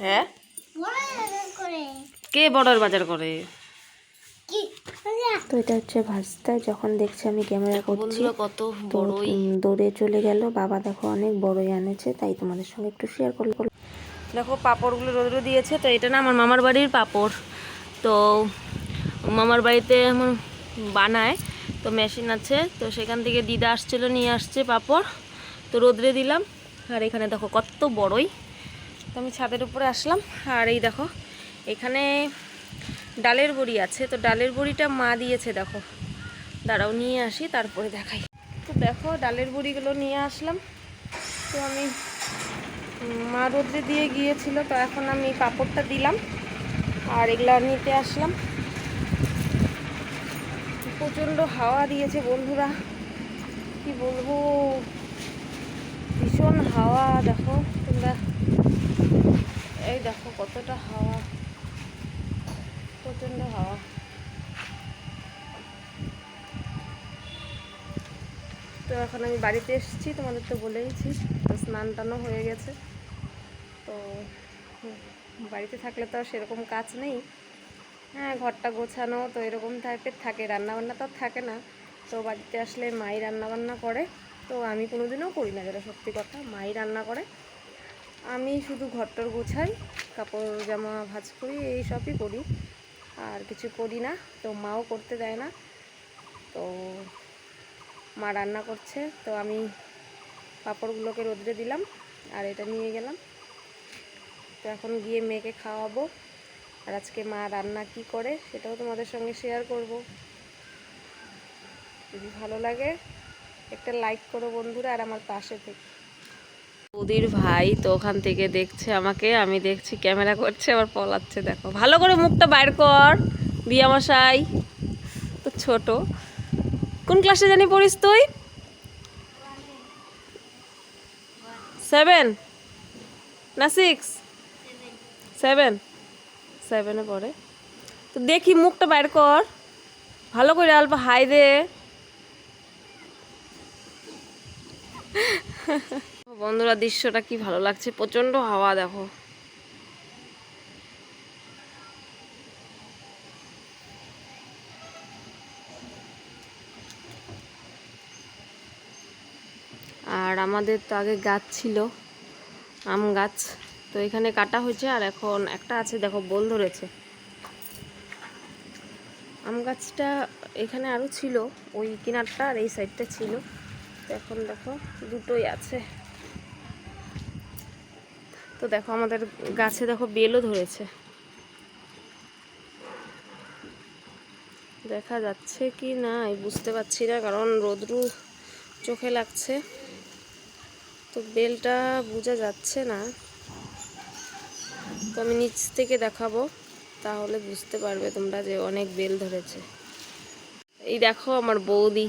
হ্যাঁ? কে বর্ডার বাজার করে? তো এটা হচ্ছে ভাস্তা যখন দেখছে আমি ক্যামেরা করছি কত বড়ই। দৌড়ে চলে গেল। বাবা দেখো অনেক বড়ই আনেছে তাই তোমাদের সঙ্গে একটু শেয়ার করল দেখো পাঁপড়গুলো রোদ্রে দিয়েছে তো এটা না আমার মামার বাড়ির পাঁপড়। তো মামার বাড়িতে আমার বানায় তো মেশিন আছে তো সেখান থেকে দিদা আসছিল নিয়ে আসছে পাপড়। তো রোদ্রে দিলাম আর এখানে দেখো কত বড়ই। তো আমি ছাদের উপরে আসলাম। আর এই দেখো, এখানে ডালের বড়ি আছে। তো ডালের বড়িটা মা দিয়েছে, দেখো। দাঁড়াও, নিয়ে আসি, তারপরে দেখাই। তো দেখো, ডালের বড়িগুলো নিয়ে আসলাম। তো আমি মা রোদ্রে দিয়ে গিয়েছিল, তো এখন আমি পাঁপড়টা দিলাম। আর এগুলো নিতে আসলাম। প্রচণ্ড হাওয়া দিয়েছে বন্ধুরা। কি বলব? ভীষণ হাওয়া, দেখো তোমরা এই দেখো কতটা হাওয়া প্রচণ্ড হাওয়া তো এখন আমি বাড়িতে এসেছি, তোমাদের তো বলেইছি, তো স্নান টানও হয়ে গেছে। তো বাড়িতে থাকলে তো সেরকম কাজ নেই। হ্যাঁ ঘরটা গোছানো তো এরকম টাইপের থাকে, রান্নাবান্না তো থাকে না। তো বাড়িতে আসলে মাই রান্নাবান্না করে, তো আমি কোনো দিনও করি না যেটা সত্যি কথা, মাই রান্না করে। আমি শুধু ঘরটর গোছাই, কাপড় জামা ভাঁজ করি, এই সবই করি। আর কিছু করি না, তো মাও করতে দেয় না। তো মা রান্না করছে, তো আমি পাঁপড়গুলোকে রোদ্রে দিলাম আর এটা নিয়ে গেলাম। তো এখন গিয়ে মেয়েকে খাওয়াবো আর আজকে মা রান্না কি করে সেটাও তোমাদের সঙ্গে শেয়ার করব। যদি ভালো লাগে, একটা লাইক করো বন্ধুরা আর আমার পাশে থেকে বৌদির ভাই তো ওখান থেকে দেখছে আমাকে, আমি দেখছি ক্যামেরা করছে, আবার পলাচ্ছে, দেখো। ভালো করে মুখটা বাইর কর, বিয়ামশাই। তো ছোট। কোন ক্লাসে জানি পড়িস তুই? সেভেন না সিক্স সেভেন সেভেনে পড়ে। তো দেখি মুখটা বাইর কর। ভালো করে অল্প হাই দে। বন্ধুরা, দৃশ্যটা কি ভালো লাগছে? প্রচণ্ড হাওয়া, দেখো আর আমাদের তো আগে গাছ ছিল, আম গাছ। তো এখানে কাটা হয়েছে আর এখন একটা আছে, দেখো, বোল ধরেছে। আম গাছটা এখানে আরও ছিল, ওই কিনারটা আর এই সাইডটা ছিল। তো এখন দেখো, দুটোই আছে। তো দেখো, আমাদের গাছে দেখো, বেলও ধরেছে। দেখা যাচ্ছে কি না বুঝতে পারছি না, কারণ রোদ্রু চোখে লাগছে। তো বেলটা বোঝা যাচ্ছে না। তো আমি নিচ থেকে দেখাবো, তাহলে বুঝতে পারবে তোমরা যে অনেক বেল ধরেছে। এই দেখো আমার বৌদি।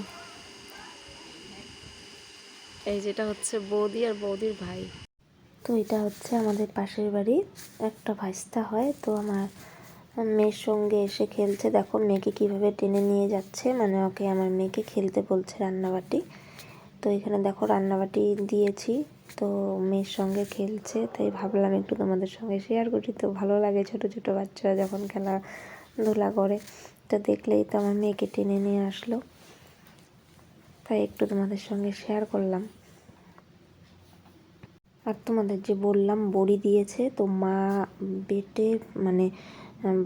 এই যেটা হচ্ছে বৌদি আর বৌদির ভাই। তো এটা হচ্ছে আমাদের পাশের বাড়ি। একটা ভাস্তা হয়, তো আমার মেয়ের সঙ্গে এসে খেলছে। দেখো মেয়েকে কীভাবে টেনে নিয়ে যাচ্ছে। মানে ওকে আমার মেয়েকে খেলতে বলছে রান্নাবাটি। তো এখানে দেখো রান্নাবাটি দিয়েছি। তো মেয়ের সঙ্গে খেলছে, তাই ভাবলাম একটু তোমাদের সঙ্গে শেয়ার করি। তো ভালো লাগে ছোট ছোট বাচ্চারা যখন খেলাধুলা করে। তো দেখলেই তো আমার মেয়েকে টেনে নিয়ে আসলো। তাই একটু তোমাদের সঙ্গে শেয়ার করলাম। আর তোমাদের যে বললাম, বড়ি দিয়েছে, তো মা বেটে মানে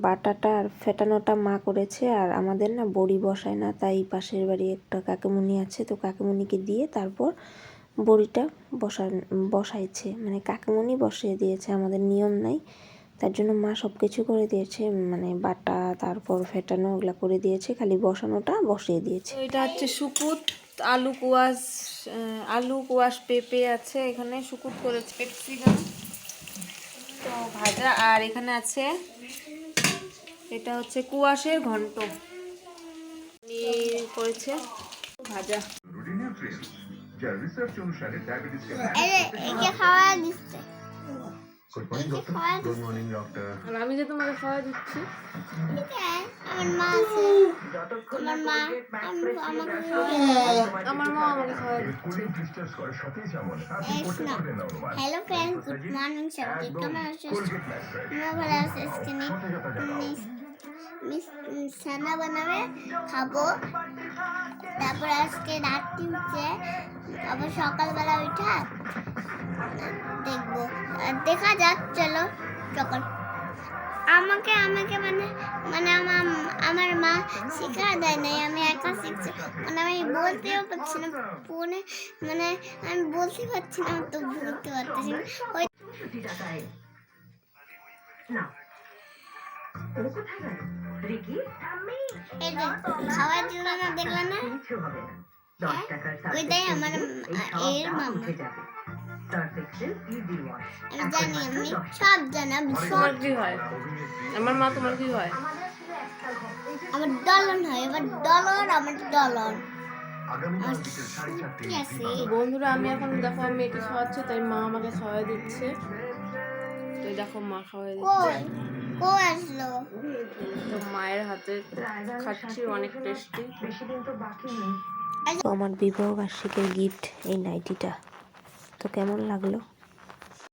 বাটাটা আর ফেটানোটা মা করেছে আর আমাদের না বড়ি বসায় না, তাই পাশের বাড়ি একটা কাকিমুনি আছে, তো কাকিমুনিকে দিয়ে তারপর বড়িটা বসা বসাইছে। মানে কাকিমুনি বসিয়ে দিয়েছে, আমাদের নিয়ম নাই, তার জন্য মা সব কিছু করে দিয়েছে মানে বাটা, তারপর ফেটানো ওগুলা করে দিয়েছে, খালি বসানোটা বসিয়ে দিয়েছে। এটা হচ্ছে সুকুত আলু কুয়াশ আলু কুয়াশ পেঁপে আছে এখানে সুকুত করেছে তো ভাজা, আর এখানে আছে এটা হচ্ছে কুয়াশের ঘন্ট। করেছে ভাজা। রিসার্চ অনুসারে ডায়াবেটিসকে খাওয়া দিচ্ছে. আর আমি যে তোমাকে খাওয়া দিচ্ছি। আমার মা আছে। আমার মা আমার মা আমাকে খাওয়া দিচ্ছে। হ্যালো ফ্রেন্ড গুড মর্নিং সবাইকে। কেমন আছো? আমরা ভালো আছি আজকে সানা বানাবে খাব। তারপর আজকে রাত্রি উঠছে আবার সকালবেলা উঠা দেখব। দেখা যাক, চলো, সকাল। আমাকে আমাকে মানে মানে আমার আমার মা শেখা দেয় নাই। আমি একা শিখছি। মানে আমি বলতেও পারছি না। ফোনে মানে আমি বলতে পারছি না। তো বলতে পারতেছি না। খাওয়ার জন্য না দেখলে না? কিছু হবে না। দশ টাকার ওইটাই আমার এর মামা। Easy wash. আমি জানি আমি সব জানি আমি সব কি হয়? আমার মা তোমার কি হয়? আমার ডলন হয় এবার ডলর আমার ঠিক বন্ধুরা আমি এখন দেখো আমি মেয়েকে খাওয়াচ্ছি তাই মা আমাকে খাওয়া দিচ্ছে। তো দেখো মা খাওয়াই দিচ্ছে। কই আসলো। তো মায়ের হাতে খাচ্ছি অনেক টেস্টি বেশি দিন তো বাকি নেই আমার বিবাহ বার্ষিকের গিফট এই নাইটিটা তো কেমন লাগল?